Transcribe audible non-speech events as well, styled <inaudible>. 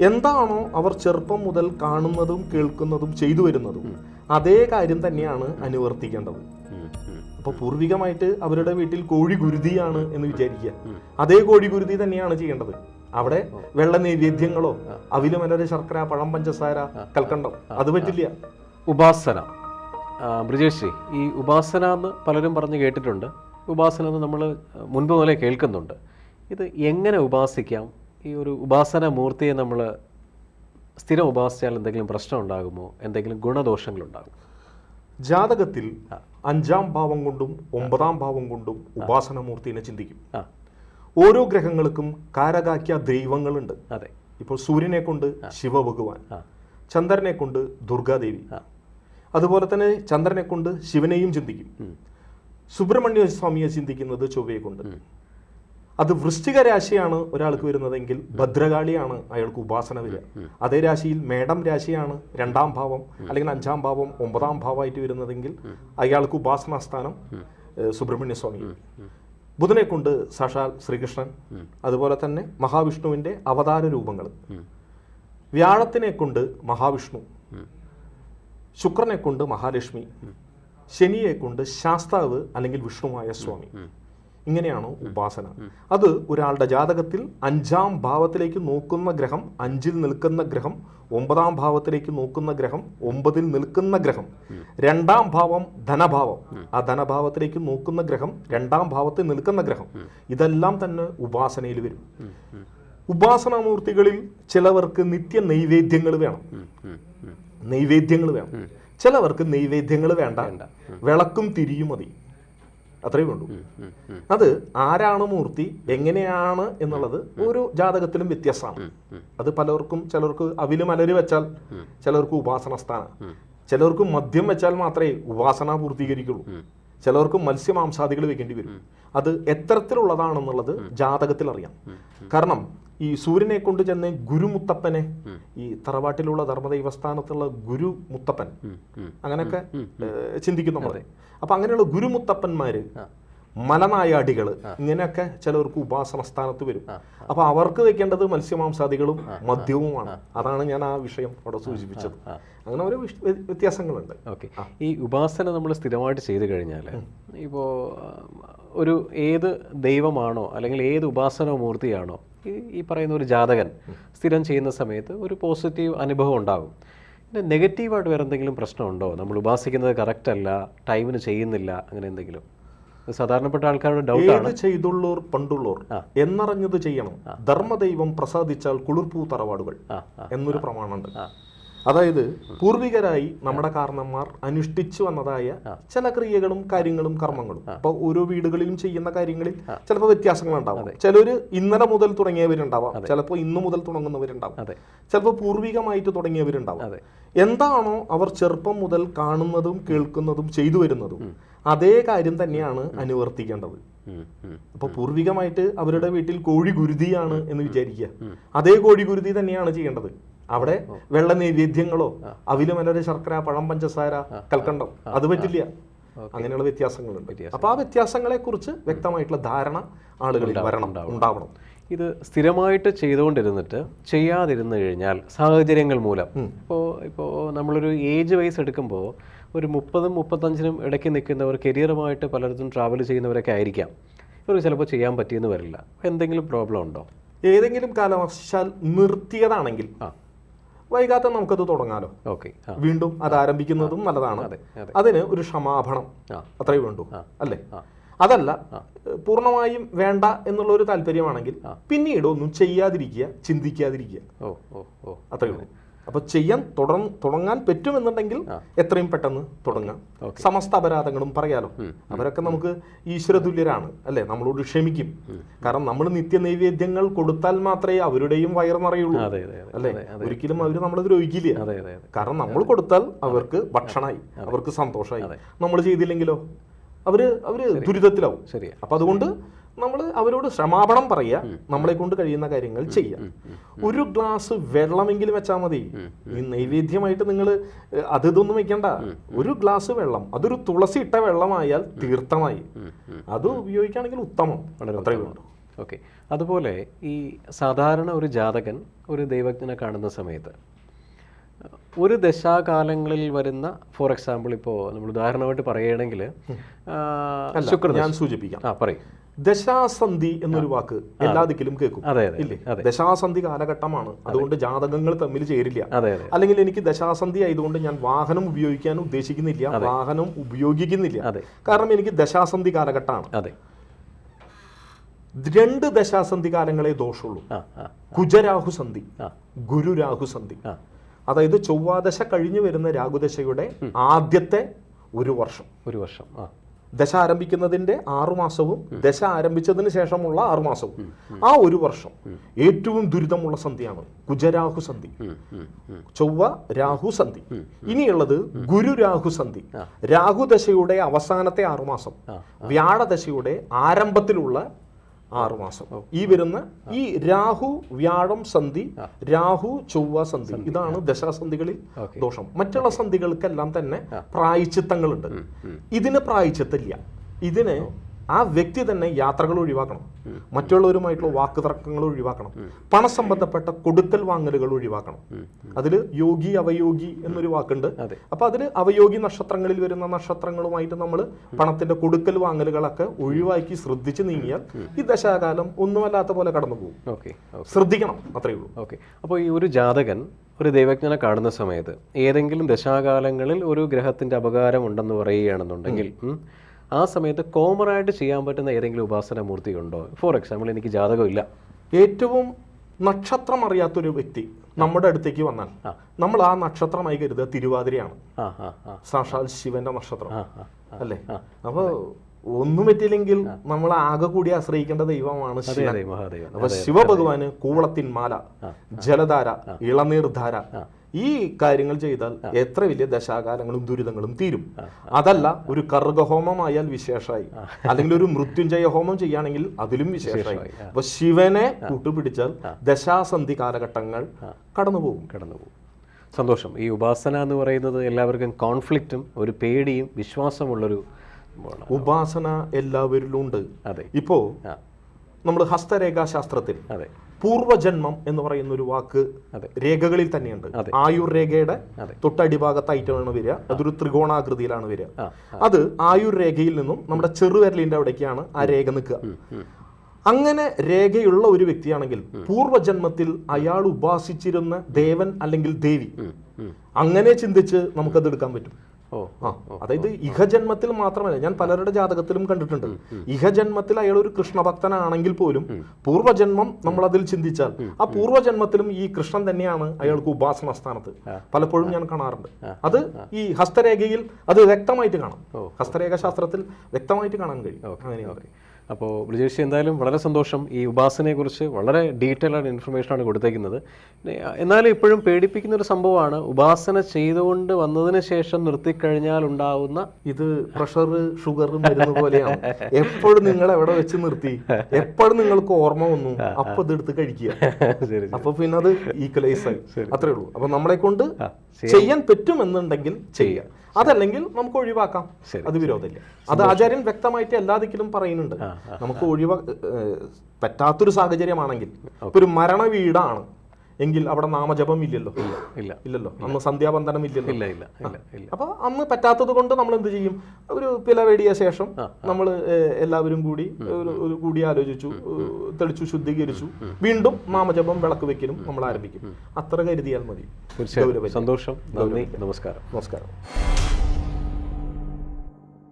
എന്താണോ അവർ ചെറുപ്പം മുതൽ കാണുന്നതും കേൾക്കുന്നതും ചെയ്തു വരുന്നതും അതേ കാര്യം തന്നെയാണ് അനുവർത്തിക്കേണ്ടത്. അപ്പോൾ പൂർവികമായിട്ട് അവരുടെ വീട്ടിൽ കോഴി ഗുരുതിയാണ് എന്ന് വിചാരിക്കുക. അതേ കോഴി ഗുരുതി തന്നെയാണ് ചെയ്യേണ്ടത്. അവിടെ വെള്ള നൈവേദ്യങ്ങളോ അവിൽ മലര് ശർക്കര പഴം പഞ്ചസാര കൽക്കണ്ടം അത് പറ്റില്ല. ഉപാസന. ബ്രിജേഷ് ഈ ഉപാസന എന്ന് പലരും പറഞ്ഞ് കേട്ടിട്ടുണ്ട്. ഉപാസന എന്ന് നമ്മൾ മുൻപ് മുതലേ കേൾക്കുന്നുണ്ട്. ഇത് എങ്ങനെ ഉപാസിക്കാം? ഈ ഒരു ഉപാസന മൂർത്തിയെ നമ്മൾ സ്ഥിരം ഉപാസിച്ചാൽ എന്തെങ്കിലും പ്രശ്നം ഉണ്ടാകുമോ എന്തെങ്കിലും ഗുണദോഷങ്ങളുണ്ടാകും? ജാതകത്തിൽ അഞ്ചാം ഭാവം കൊണ്ടും ഒമ്പതാം ഭാവം കൊണ്ടും ഉപാസന മൂർത്തിനെ ചിന്തിക്കും. ഓരോ ഗ്രഹങ്ങൾക്കും കാരകാക്കിയ ദൈവങ്ങളുണ്ട്. അതെ. ഇപ്പോൾ സൂര്യനെ കൊണ്ട് ശിവഭഗവാൻ ഭഗവാൻ ചന്ദ്രനെ കൊണ്ട് ദുർഗാദേവി അതുപോലെ തന്നെ ചന്ദ്രനെ കൊണ്ട് ശിവനെയും ചിന്തിക്കും. സുബ്രഹ്മണ്യ സ്വാമിയെ ചിന്തിക്കുന്നത് ചൊവ്വയെ കൊണ്ട്. അത് വൃശ്ചിക രാശിയാണ് ഒരാൾക്ക് വരുന്നതെങ്കിൽ ഭദ്രകാളിയാണ് അയാൾക്ക് ഉപാസന വരിക. അതേ രാശിയിൽ മേടം രാശിയാണ് രണ്ടാം ഭാവം അല്ലെങ്കിൽ അഞ്ചാം ഭാവം ഒമ്പതാം ഭാവമായിട്ട് വരുന്നതെങ്കിൽ അയാൾക്ക് ഉപാസനാ സ്ഥാനം സുബ്രഹ്മണ്യ സ്വാമി ബുധനെ കൊണ്ട് സാക്ഷാൽ ശ്രീകൃഷ്ണൻ അതുപോലെ തന്നെ മഹാവിഷ്ണുവിന്റെ അവതാര രൂപങ്ങൾ. വ്യാഴത്തിനെ കൊണ്ട് മഹാവിഷ്ണു ശുക്രനെ കൊണ്ട് മഹാലക്ഷ്മി ശനിയെ കൊണ്ട് ശാസ്താവ് അല്ലെങ്കിൽ വിഷ്ണുവായ സ്വാമി. ഇങ്ങനെയാണ് ഉപാസന? അത് ഒരാളുടെ ജാതകത്തിൽ അഞ്ചാം ഭാവത്തിലേക്ക് നോക്കുന്ന ഗ്രഹം അഞ്ചിൽ നിൽക്കുന്ന ഗ്രഹം ഒമ്പതാം ഭാവത്തിലേക്ക് നോക്കുന്ന ഗ്രഹം ഒമ്പതിൽ നിൽക്കുന്ന ഗ്രഹം. രണ്ടാം ഭാവം ധനഭാവം. ആ ധനഭാവത്തിലേക്ക് നോക്കുന്ന ഗ്രഹം രണ്ടാം ഭാവത്തിൽ നിൽക്കുന്ന ഗ്രഹം. ഇതെല്ലാം തന്നെ ഉപാസനയിൽ വരും. ഉപാസനാമൂർത്തികളിൽ ചിലവർക്ക് നിത്യ നൈവേദ്യങ്ങൾ വേണം. നൈവേദ്യങ്ങൾ വേണം. ചിലവർക്ക് നൈവേദ്യങ്ങൾ വേണ്ട. വിളക്കും തിരിയും മതി. അത്രയേ വേണ്ടൂ ഉം, ഉം. അത് ആരാണ് മൂർത്തി എങ്ങനെയാണ് എന്നുള്ളത് ഒരു ജാതകത്തിലും വ്യത്യാസമാണ് അത് പലർക്കും ചിലർക്ക് അവിൽ മലര് വെച്ചാൽ ചിലർക്ക് ഉപാസന സ്ഥാനം ചിലർക്ക് മദ്യം വെച്ചാൽ മാത്രമേ ഉപാസന പൂർത്തീകരിക്കുള്ളൂ. ചിലർക്ക് മത്സ്യമാംസാദികൾ വെക്കേണ്ടി വരും. അത് എത്തരത്തിലുള്ളതാണെന്നുള്ളത് ജാതകത്തിൽ അറിയാം. കാരണം ഈ സൂര്യനെ കൊണ്ട് ചെന്ന് ഗുരുമുത്തപ്പനെ ഈ തറവാട്ടിലുള്ള ധർമ്മദൈവസ്ഥാനത്തുള്ള ഗുരു മുത്തപ്പൻ. അങ്ങനെയൊക്കെ ചിന്തിക്കും നമ്മൾ അപ്പൊ അങ്ങനെയുള്ള ഗുരുമുത്തപ്പന്മാര് മലനായാടികൾ ഇങ്ങനെയൊക്കെ ചിലവർക്ക് ഉപാസന സ്ഥാനത്ത് വരും അപ്പൊ അവർക്ക് വെക്കേണ്ടത് മത്സ്യമാംസാദികളും മദ്യവുമാണ്. അതാണ് ഞാൻ ആ വിഷയം അവിടെ സൂചിപ്പിച്ചത്. അങ്ങനെ ഓരോ വ്യത്യാസങ്ങളുണ്ട്. ഓക്കെ. ഈ ഉപാസന നമ്മൾ സ്ഥിരമായിട്ട് ചെയ്തു കഴിഞ്ഞാൽ ഇപ്പോൾ ഒരു ഏത് ദൈവമാണോ അല്ലെങ്കിൽ ഏത് ഉപാസന മൂർത്തിയാണോ ഈ ഈ പറയുന്ന ഒരു ജാതകൻ സ്ഥിരം ചെയ്യുന്ന സമയത്ത് ഒരു പോസിറ്റീവ് അനുഭവം ഉണ്ടാകും. പിന്നെ നെഗറ്റീവായിട്ട് വേറെ എന്തെങ്കിലും പ്രശ്നമുണ്ടോ? നമ്മൾ ഉപാസിക്കുന്നത് കറക്റ്റ് അല്ല ടൈമിന് ചെയ്യുന്നില്ല അങ്ങനെ എന്തെങ്കിലും. സാധാരണപ്പെട്ട ആൾക്കാരുടെ ഡൗട്ട് ചെയ്തുള്ളോർ പണ്ടുള്ളോർ എന്നറിഞ്ഞത് ചെയ്യണം. ധർമ്മദൈവം പ്രസാദിച്ചാൽ കുളിർപ്പൂ തറവാടുകൾ എന്നൊരു പ്രമാണമുണ്ട്. അതായത് പൂർവികരായി നമ്മുടെ കാരണന്മാർ അനുഷ്ഠിച്ചു വന്നതായ ചില ക്രിയകളും കാര്യങ്ങളും കർമ്മങ്ങളും. അപ്പൊ ഓരോ വീടുകളിലും ചെയ്യുന്ന കാര്യങ്ങളിൽ ചിലപ്പോൾ വ്യത്യാസങ്ങൾ ഉണ്ടാവും ചിലര് ഇന്നലെ മുതൽ തുടങ്ങിയവരുണ്ടാവാം. ചിലപ്പോൾ ഇന്നു മുതൽ തുടങ്ങുന്നവരുണ്ടാവും. ചിലപ്പോൾ പൂർവികമായിട്ട് തുടങ്ങിയവരുണ്ടാവും. എന്താണോ അവർ ചെറുപ്പം മുതൽ കാണുന്നതും കേൾക്കുന്നതും ചെയ്തു വരുന്നതും അതേ കാര്യം തന്നെയാണ് അനുവർത്തിക്കേണ്ടത്. അപ്പോൾ പൂർവികമായിട്ട് അവരുടെ വീട്ടിൽ കോഴി ഗുരുതിയാണ് എന്ന് വിചാരിക്കുക. അതേ കോഴി ഗുരുതി തന്നെയാണ് ചെയ്യേണ്ടത്. അവിടെ വെള്ള നൈവേദ്യങ്ങളോ അവിൽ മലര ശർക്കര പഴം പഞ്ചസാര കൽക്കണ്ടം അത് പറ്റില്ല. അങ്ങനെയുള്ള വ്യത്യാസങ്ങളുണ്ട്. അപ്പൊ ആ വ്യത്യാസങ്ങളെ കുറിച്ച് വ്യക്തമായിട്ടുള്ള ധാരണ ആളുകളിൽ വരണം ഉണ്ടാവണം. ഇത് സ്ഥിരമായിട്ട് ചെയ്തുകൊണ്ടിരുന്നിട്ട് ചെയ്യാതിരുന്നു കഴിഞ്ഞാൽ സാഹചര്യങ്ങൾ മൂലം. ഇപ്പോൾ ഇപ്പോൾ നമ്മളൊരു ഏജ് വൈസ് എടുക്കുമ്പോൾ ഒരു മുപ്പതും മുപ്പത്തഞ്ചിനും ഇടയ്ക്ക് നിൽക്കുന്നവർ കരിയറുമായിട്ട് പലയിടത്തും ട്രാവൽ ചെയ്യുന്നവരൊക്കെ ആയിരിക്കാം. ഇവർക്ക് ചിലപ്പോൾ ചെയ്യാൻ പറ്റിയെന്ന് വരില്ല. എന്തെങ്കിലും പ്രോബ്ലം ഉണ്ടോ? ഏതെങ്കിലും കാലവശാൽ നിർത്തിയതാണെങ്കിൽ ആ. വൈകാതെ നമുക്കത് തുടങ്ങാലോ? ഓക്കെ. വീണ്ടും അത് ആരംഭിക്കുന്നതും നല്ലതാണ്. അതെ അതെ. അതിന് ഒരു ക്ഷമാപണം അത്രയും വേണ്ടു അല്ലേ? അതല്ല പൂർണമായും വേണ്ട എന്നുള്ള ഒരു താല്പര്യമാണെങ്കിൽ പിന്നീട് ഒന്നും ചെയ്യാതിരിക്കുക ചിന്തിക്കാതിരിക്കുക. ഓ ഓ ഓ അപ്പൊ ചെയ്യാൻ തുടങ്ങാൻ പറ്റുമെന്നുണ്ടെങ്കിൽ എത്രയും പെട്ടെന്ന് തുടങ്ങാം. സമസ്ത അപരാധങ്ങളും പറയാലോ. അവരൊക്കെ നമുക്ക് ഈശ്വരതുല്യരാണ് അല്ലെ? നമ്മളോട് ക്ഷമിക്കും. കാരണം നമ്മൾ നിത്യ നൈവേദ്യങ്ങൾ കൊടുത്താൽ മാത്രമേ അവരുടെയും വയറ് നിറയുള്ളൂ അല്ലെ? ഒരിക്കലും അവർ നമ്മളെ ദ്രോഹിക്കില്ല. കാരണം നമ്മൾ കൊടുത്താൽ അവർക്ക് ഭക്ഷണമായി അവർക്ക് സന്തോഷമായി. നമ്മൾ ചെയ്തില്ലെങ്കിലോ? അവർ അവർ ദുരിതത്തിലാവും. ശരി അപ്പൊ അതുകൊണ്ട് നമ്മൾ അവരോട് ക്ഷമാപണം പറയുക നമ്മളെ കൊണ്ട് കഴിയുന്ന കാര്യങ്ങൾ ചെയ്യാം ഒരു ഗ്ലാസ് വെള്ളമെങ്കിലും വെച്ചാൽ മതി. ഈ നൈവേദ്യമായിട്ട് നിങ്ങൾ അത് ഇതൊന്നും വെക്കണ്ട. ഒരു ഗ്ലാസ് വെള്ളം അതൊരു തുളസി ഇട്ട വെള്ളമായാൽ തീർത്ഥമായി. അത് ഉപയോഗിക്കുകയാണെങ്കിൽ ഉത്തമം. വളരെ അത്രയേ ഉള്ളൂ. ഓക്കെ. അതുപോലെ ഈ സാധാരണ ഒരു ജാതകൻ ഒരു ദൈവജ്ഞനെ കാണുന്ന സമയത്ത് ഒരു ദശാകാലങ്ങളിൽ വരുന്ന ഫോർ എക്സാമ്പിൾ ഇപ്പോൾ നമ്മൾ ഉദാഹരണമായിട്ട് പറയുകയാണെങ്കിൽ ഞാൻ സൂചിപ്പിക്കാം. ആ പറയും. ദശാസന്ധി എന്നൊരു വാക്ക് എല്ലാ ദിക്കിലും കേൾക്കും. ഇല്ലേ? ദശാസന്ധി കാലഘട്ടമാണ്. അതുകൊണ്ട് ജാതകങ്ങൾ തമ്മിൽ ചേരില്ല. അല്ലെങ്കിൽ എനിക്ക് ദശാസന്ധി ആയതുകൊണ്ട് ഞാൻ വാഹനം ഉപയോഗിക്കാൻ ഉദ്ദേശിക്കുന്നില്ല വാഹനം ഉപയോഗിക്കുന്നില്ല. കാരണം എനിക്ക് ദശാസന്ധി കാലഘട്ടമാണ്. രണ്ട് ദശാസന്ധി കാലങ്ങളെ ദോഷമുള്ളൂ. കുജരാഹുസന്ധി ഗുരുരാഹുസന്ധി കുജരാഹു സന്ധി ഗുരുരാഹു സന്ധി അതായത് ചൊവ്വാദശ കഴിഞ്ഞു വരുന്ന രാഹുദശയുടെ ആദ്യത്തെ ഒരു വർഷം. ഒരു വർഷം ദശ ആരംഭിക്കുന്നതിന്റെ ആറു മാസവും ദശ ആരംഭിച്ചതിന് ശേഷമുള്ള ആറു മാസവും. ആ ഒരു വർഷം ഏറ്റവും ദുരിതമുള്ള സന്ധിയാണ് കുജരാഹു സന്ധി. ചൊവ്വ രാഹു സന്ധി. ഇനിയുള്ളത് ഗുരു രാഹു സന്ധി. രാഹുദശയുടെ അവസാനത്തെ ആറുമാസം. വ്യാഴദശയുടെ ആരംഭത്തിലുള്ള ആറുമാസം ഈ വരുന്ന ഈ രാഹു വ്യാഴം സന്ധി രാഹു ചൊവ്വ സന്ധി. ഇതാണ് ദശാസന്ധികളിൽ. ദോഷം. മറ്റുള്ള സന്ധികൾക്കെല്ലാം തന്നെ പ്രായച്ചിത്തങ്ങളുണ്ട്. ഇതിന് പ്രായച്ചിത്തില്ല. ഇതിന് ആ വ്യക്തി തന്നെ യാത്രകൾ ഒഴിവാക്കണം. മറ്റുള്ളവരുമായിട്ടുള്ള വാക്ക് തർക്കങ്ങൾ ഒഴിവാക്കണം പണസംബന്ധപ്പെട്ട കൊടുക്കൽ വാങ്ങലുകൾ ഒഴിവാക്കണം. അതിൽ യോഗി അവയോഗി എന്നൊരു വാക്കുണ്ട്. അപ്പൊ അതിൽ അവയോഗി നക്ഷത്രങ്ങളിൽ വരുന്ന നക്ഷത്രങ്ങളുമായിട്ട് നമ്മൾ പണത്തിന്റെ കൊടുക്കൽ വാങ്ങലുകളൊക്കെ ഒഴിവാക്കി ശ്രദ്ധിച്ച് നീങ്ങിയാൽ ഈ ദശാകാലം ഒന്നുമല്ലാത്ത പോലെ കടന്നു പോകും. ശ്രദ്ധിക്കണം അത്രയേ ഉള്ളൂ. ഓക്കെ. അപ്പോൾ ഈ ഒരു ജാതകൻ ഒരു ദൈവജ്ഞനെ കാണുന്ന സമയത്ത് ഏതെങ്കിലും ദശാകാലങ്ങളിൽ ഒരു ഗ്രഹത്തിന്റെ അപകാരം ഉണ്ടെന്ന് പറയുകയാണെന്നുണ്ടെങ്കിൽ ആ സമയത്ത് കോമൺ ആയിട്ട് ചെയ്യാൻ പറ്റുന്ന ഏതെങ്കിലും ഉപാസന മൂർത്തി ഉണ്ടോ ഫോർ എക്സാമ്പിൾ എനിക്ക് ജാതകമില്ല. ഏറ്റവും നക്ഷത്രം അറിയാത്തൊരു വ്യക്തി നമ്മുടെ അടുത്തേക്ക് വന്നാൽ നമ്മൾ ആ നക്ഷത്രമായി കരുതുക തിരുവാതിരയാണ്. സാക്ഷാൽ ശിവന്റെ നക്ഷത്രം. അല്ലേ? അപ്പൊ ഒന്നും പറ്റില്ലെങ്കിൽ നമ്മൾ ആകെ കൂടി ആശ്രയിക്കേണ്ട ദൈവമാണ് ശിവൻ. അപ്പൊ ശിവഭഗവാന് കൂവളത്തിൻ മാല ജലധാര ഇളനീർധാര ഈ കാര്യങ്ങൾ ചെയ്താൽ എത്ര വലിയ ദശാകാലങ്ങളും ദുരിതങ്ങളും തീരും. അതല്ല ഒരു കർഗഹോമമായാൽ വിശേഷമായി അല്ലെങ്കിൽ ഒരു മൃത്യുഞ്ജയ ഹോമം ചെയ്യുകയാണെങ്കിൽ അതിലും വിശേഷമായി അപ്പൊ ശിവനെ കൂട്ടുപിടിച്ചാൽ ദശാസന്ധി കാലഘട്ടങ്ങൾ കടന്നുപോകും. കടന്നുപോകും. സന്തോഷം. ഈ ഉപാസന എന്ന് പറയുന്നത് എല്ലാവർക്കും കോൺഫ്ലിക്റ്റും ഒരു പേടിയും വിശ്വാസമുള്ളൊരു ഉപാസന എല്ലാവരിലും ഉണ്ട്. അതെ. ഇപ്പോ നമ്മൾ ഹസ്തരേഖാശാസ്ത്രത്തിൽ അതെ. പൂർവജന്മം എന്ന് പറയുന്ന ഒരു വാക്ക്. രേഖകളിൽ തന്നെയുണ്ട്. ആയുർ രേഖയുടെ തൊട്ടടിഭാഗത്ത് ഐറ്റമാണ് വരിക. അതൊരു ത്രികോണാകൃതിയിലാണ് വരിക. അത് ആയുർ രേഖയിൽ നിന്നും നമ്മുടെ ചെറുവിരലിന്റെ അവിടേക്കാണ് ആ രേഖ നിൽക്കുക. അങ്ങനെ രേഖയുള്ള ഒരു വ്യക്തിയാണെങ്കിൽ പൂർവജന്മത്തിൽ അയാൾ ഉപാസിച്ചിരുന്ന ദേവൻ അല്ലെങ്കിൽ ദേവി. അങ്ങനെ ചിന്തിച്ച് നമുക്കത് എടുക്കാൻ പറ്റും. അതായത് ഇഹജന്മത്തിൽ മാത്രമല്ല ഞാൻ പലരുടെ ജാതകത്തിലും കണ്ടിട്ടുണ്ട്. ഇഹജന്മത്തിൽ അയാൾ ഒരു കൃഷ്ണഭക്തനാണെങ്കിൽ പോലും പൂർവജന്മം നമ്മൾ അതിൽ ചിന്തിച്ചാൽ ആ പൂർവജന്മത്തിലും ഈ കൃഷ്ണൻ തന്നെയാണ് അയാൾക്ക് ഉപാസന സ്ഥാനത്ത് പലപ്പോഴും ഞാൻ കാണാറുണ്ട്. അത് ഈ ഹസ്തരേഖയിൽ അത് വ്യക്തമായിട്ട് കാണാം. ഹസ്തരേഖ ശാസ്ത്രത്തിൽ വ്യക്തമായിട്ട് കാണാൻ കഴിയും. അങ്ങനെയുണ്ട് അപ്പോൾ ബ്രിജേഷ് എന്തായാലും വളരെ സന്തോഷം. ഈ ഉപാസനയെക്കുറിച്ച് വളരെ ഡീറ്റെയിൽ ആയിട്ട് ഇൻഫർമേഷനാണ് കൊടുത്തേക്കുന്നത്. എന്നാലും ഇപ്പോഴും പേടിപ്പിക്കുന്ന ഒരു സംഭവമാണ്. ഉപാസന ചെയ്തുകൊണ്ട് വന്നതിന് ശേഷം നിർത്തിക്കഴിഞ്ഞാൽ ഉണ്ടാവുന്ന ഇത് പ്രഷർ ഷുഗർ വരുന്ന പോലെയാണ് എപ്പോഴും നിങ്ങൾ എവിടെ വെച്ച് നിർത്തി. എപ്പോഴും നിങ്ങൾക്ക് ഓർമ്മ വന്നു. അപ്പൊ ഇതെടുത്ത് കഴിക്കുക. <laughs> ശരി അപ്പൊ പിന്നെ അത് ഈക്വലൈസ് ആയി. അത്രേ ഉള്ളൂ. അപ്പൊ നമ്മളെ കൊണ്ട് ചെയ്യാൻ പറ്റുമെന്നുണ്ടെങ്കിൽ ചെയ്യുക അതല്ലെങ്കിൽ നമുക്ക് ഒഴിവാക്കാം. അത് വിരോധമില്ല. അത് ആചാര്യൻ വ്യക്തമായിട്ട് എല്ലാ ദിക്കിലും പറയുന്നുണ്ട്. നമുക്ക് ഒഴിവാ പറ്റാത്തൊരു സാഹചര്യമാണെങ്കിൽ ഒരു മരണ വീടാണ്. എങ്കിൽ അവിടെ നാമജപം ഇല്ലല്ലോ. ഇല്ല ഇല്ലല്ലോ. അന്ന് സന്ധ്യാബന്ധനം ഇല്ലല്ലോ. ഇല്ല ഇല്ല ഇല്ല അപ്പോൾ അപ്പൊ അന്ന് പറ്റാത്തത് കൊണ്ട് നമ്മൾ എന്ത് ചെയ്യും? ഒരു പില വേടിയ ശേഷം നമ്മൾ എല്ലാവരും കൂടി ഒരു കൂടി ആലോചിച്ചു തെളിച്ചു ശുദ്ധീകരിച്ചു. വീണ്ടും നാമജപം വിളക്ക് വെക്കലും നമ്മൾ ആരംഭിക്കും. അത്ര കരുതിയാൽ മതി. സന്തോഷം. നന്ദി. നമസ്കാരം. നമസ്കാരം.